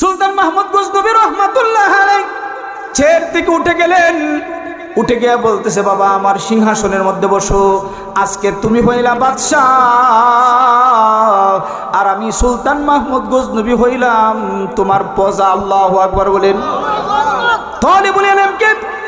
সুলতান মাহমুদ গুজনবি রহমাতুল্লাহ চেয়ার থেকে উঠে গেলেন। উঠে গিয়ে বলতেছে বাবা আমার সিংহাসনের মধ্যে বসো। আজকে তুমি হইলা বাদশাহ। আর আমি সুলতান মাহমুদ গজনবী হইলাম। তোমার পজা আল্লাহ আকবর বলেন। তাহলে বলেন কে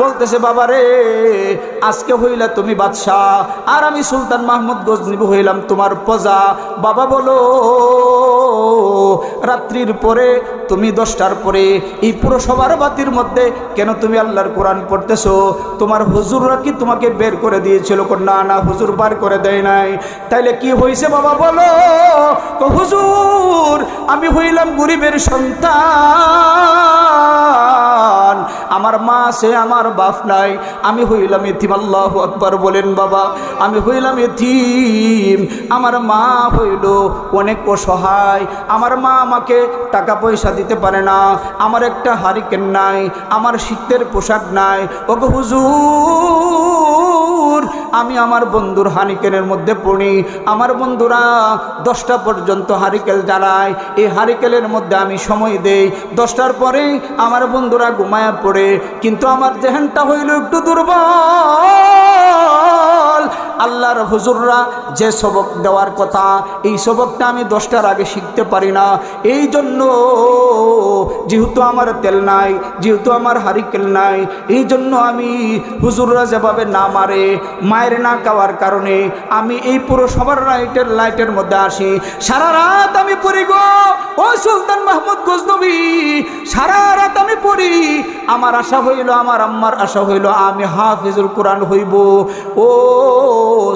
বলতেছে বাবা রে আজকে হইলা তুমি বাদশাহ, আর আমি সুলতান মাহমুদ গজনবী হইলাম তোমার প্রজা। বাবা বলো রাত্রির পরে, তুমি দশটার পরে, এই পুরো সবার বাতির মধ্যে কেন তুমি আল্লাহর কোরআন পড়তেছো? তোমার হুজুররা কি তোমাকে বের করে দিয়েছিল? না না, হুজুর বার করে দেয় নাই। তাইলে কি হয়েছে বাবা বলো? হুজুর, আমি হইলাম গরিবের সন্তান। আমার মা আছে, আমার বাপ নাই। আমি হইলাম এতিম, আল্লাহ আকবর বলেন বাবা। আমি হইলাম এতিম, আমার মা হইল অনেক অসহায়। আমার মা আমাকে টাকা পয়সা দিতে পারে না। আমার একটা হারিকেন নাই, আমার শীতের পোশাক নাই। ওগো হুজুর আমি আমার বন্ধুর হারিকেলের মধ্যে পড়ি। আমার বন্ধুরা দশটা পর্যন্ত হারিকেল জ্বালায়। এই হারিকেলের মধ্যে আমি সময় দেই। দশটার পরে আমার বন্ধুরা ঘুমায়া পড়ে। কিন্তু আমার জেহেনটা হইল একটু দুর্বল। আল্লাহর হুজুররা যে সবক দেওয়ার কথা, এই সবকটা আমি দশটার আগে শিখতে পারি না। এই জন্য যেহেতু আমার তেল নাই, যেহেতু আমার হারিকেল নাই, এই জন্য আমি হুজুররা যেভাবে না মারে, মায়ের না খাওয়ার কারণে আমি এই পুরো সবার লাইটের লাইটের মধ্যে আসি। সারা রাত আমি পড়ি গো, ও সুলতান মাহমুদ গজনবী, সারা রাত আমি পড়ি। আমার আশা হইল, আমার আম্মার আশা হইল, আমি হাফিজুল কোরআন হইব। ও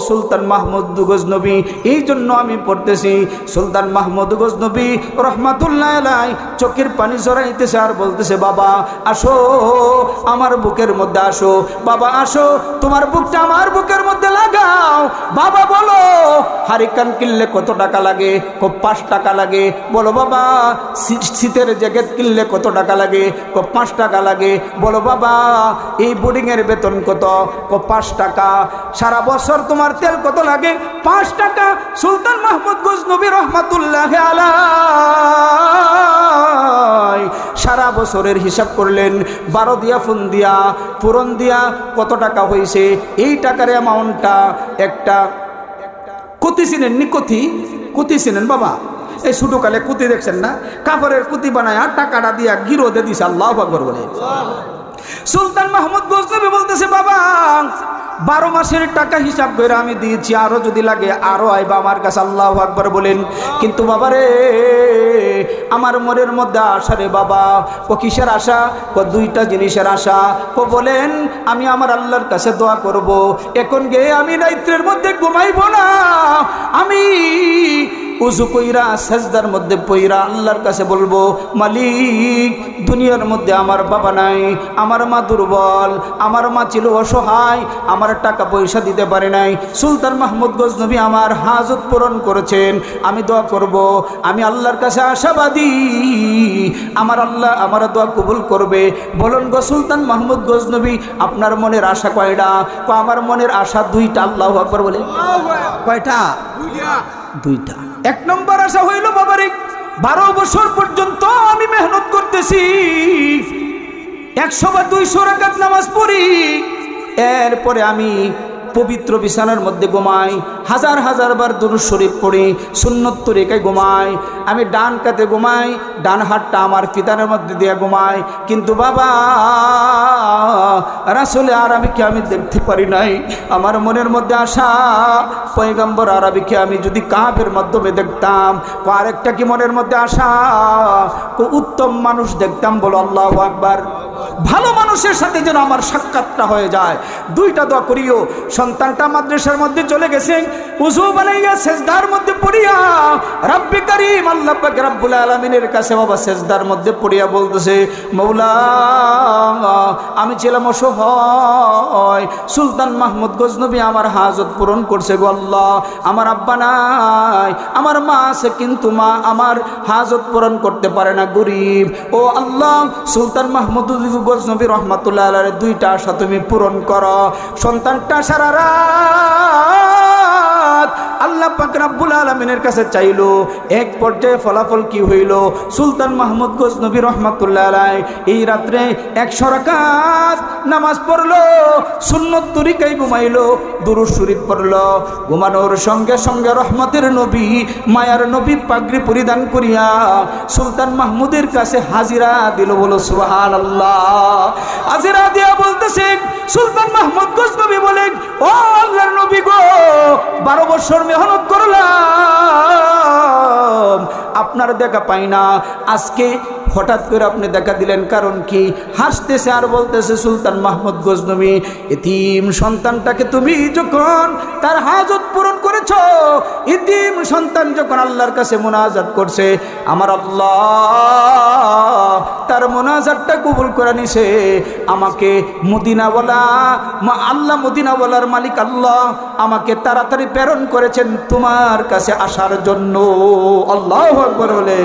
সুলতান মাহমুদ গজনবী এই জন্য আমি পড়তেছি, সুলতান মাহমুদ গজনবী রহমাতুল্লাহ আলাই চোখের পানি জড়াইতেছে আর বলতেছে, বাবা, আসো, আমার বুকের মধ্যে আসো, বাবা, আসো, তোমার বুকটা আমার বুকের মধ্যে লাগাও, বাবা, বলো, হারিকান কিনলে কত টাকা লাগে, কো পাঁচ টাকা লাগে, বলো, বাবা শীতের জ্যাকেট কিনলে কত টাকা লাগে, কো পাঁচ টাকা লাগে, বলো, বাবা, এই বোর্ডিংয়ের বেতন কত, কো পাঁচ টাকা, সারা বছর তোমার তেল কত লাগে? পাঁচ টাকা। সুলতান মাহমুদ গজনবী রহমাতুল্লাহ সারা বছরের হিসাব করলেন, বারো দিয়া, ফোন দিয়া, পূরণ দিয়া কত টাকা হয়েছে এই টাকার অ্যামাউন্টটা একটা কতি চিনেন নি কতি? কতি চিনেন বাবা। এই ছোটকালে কুতি দেখছেন না? কাপড়ের কুতি বানায় আর টাকাটা দিয়া গিরো দিয়ে দিছে, আল্লাহ বলে। সুলতান মাহমুদ গোসনবী বলতেছে, বাবা বারো মাসের টাকা হিসাব করে আমি দিয়েছি, আরও যদি লাগে আরও আইবা আমার কাছে, আল্লাহ আকবর বলেন। কিন্তু বাবা রে আমার মনের মধ্যে আশা রে বাবা ও কিসের আশা? ও দুইটা জিনিসের আশা। ও বলেন, আমি আমার আল্লাহর কাছে দোয়া করব। এখন গে আমি রাত্রের মধ্যে ঘুমাইব না। আমি উজু কইরা সাজদার মধ্যে পইরা আল্লাহর কাছে বলব মালিক দুনিয়ার মধ্যে আমার বাবা নাই আমার মা দুর্বল আমার মা ছিল অসহায় আমার টাকা পয়সা দিতে পারে নাই। সুলতান মাহমুদ গজনবী আমার হাজত পূরণ করেছেন। আমি দোয়া করব আমি আল্লাহর কাছে আশাবাদী। আমার আল্লাহ আমার দোয়া কবুল করবে। বলুন গো সুলতান মাহমুদ গজনবী আপনার মনের আশা কয়টা? কো আমার মনের আশা দুইটা আল্লাহ আকবর বলে কয়টা? দুইটা। এক নম্বর আশা হইল বাবারে বারো বছর পর্যন্ত আমি মেহনত করতেছি। একশো বা দুইশো রাকাত নামাজ পড়ি। এরপরে আমি পবিত্র বিছানার মধ্যে ঘুমাই। হাজার হাজার বার দুরুদ শরীফ পড়ি, সুন্নত তরিকায় ঘুমাই। আমি ডান কাতে ঘুমাই, ডান হাতটা আমার পিতানের মধ্যে দিয়ে ঘুমাই। কিন্তু বাবা রাসলে আরবিকে আমি দেখতে পারি নাই। আমার মনের মধ্যে আসা পয়গম্বর আরবিকে আমি যদি কাপের মাধ্যমে দেখতাম আরেকটা কি মনের মধ্যে আসা উত্তম মানুষ দেখতাম বলো আল্লাহ আকবার। ভালো মানুষের সাথে যেন আমার সাক্ষাৎটা হয়ে যায়। দুইটা দোয়া করিও। সন্তানটা মাদ্রাসার মধ্যে চলে গেছে। উজু বানাইয়া সেজদার মধ্যে পড়িয়া, রাব্বি কারিম, আল্লাহ রাব্বুল আলামিনের কাছে বাবা সেজদার মধ্যে পড়িয়া বলতেছে, মৌলা, আমি ছিলাম অসহায়। সুলতান মাহমুদ গজনবী আমার হাজত পূরণ করছে গো আল্লাহ। আমার আব্বা নাই, আমার মা আছে, কিন্তু মা আমার হাজত পূরণ করতে পারে না, গরিব। ও আল্লাহ, সুলতান মাহমুদ গজনবী রহমাতুল্লাহ আলাইহির দুইটা আশা তুমি পূরণ করো। সন্তানটা সারা আল্লাহ পাক রাব্বুল আলামিনের কাছে চাইলো, এক পর্যায়ে ফলাফল কি হইল? সুলতান মাহমুদ গজনবী রহমাতুল্লাহ আলাই এই রাত্রে একশো রাকাত নামাজ পড়ল, সুন্নত তরিকাই ঘুমাইলো, দুরুদ শরীফ পড়ল। ঘুমানোর সঙ্গে সঙ্গে রহমতের নবী, মায়ার নবী পাগড়ি পরিধান করিয়া সুলতান মাহমুদের কাছে হাজিরা দিল, বলো সুবহান আল্লাহ হাজিরা দিয়া বলতেছে, সুলতান মাহমুদ গজনবী বলেন, ও আল্লাহর নবী গো, বারো বছর মেহনত করলাম। আপনার দেখা পাই না। আজকে হঠাৎ করে আপনি দেখা দিলেন, কারণ কি? হাসতেছে আর বলতেছে, সুলতান মাহমুদ গজনবী, ইতিম সন্তানটাকে তুমি যখন তার হাজত পূরণ করেছ, ইতিম সন্তান যখন আল্লাহর কাছে মোনাজাত করছে, আমার আল্লাহ তার মোনাজাতটা কবুল করে নিছে। আমাকে মদিনাওয়ালা, মা আল্লাহ মদিনাওয়ালার মালিক আল্লাহ আমাকে তাড়াতাড়ি প্রেরণ করেছেন তোমার কাছে আসার জন্য। আল্লাহ আকবর বলে।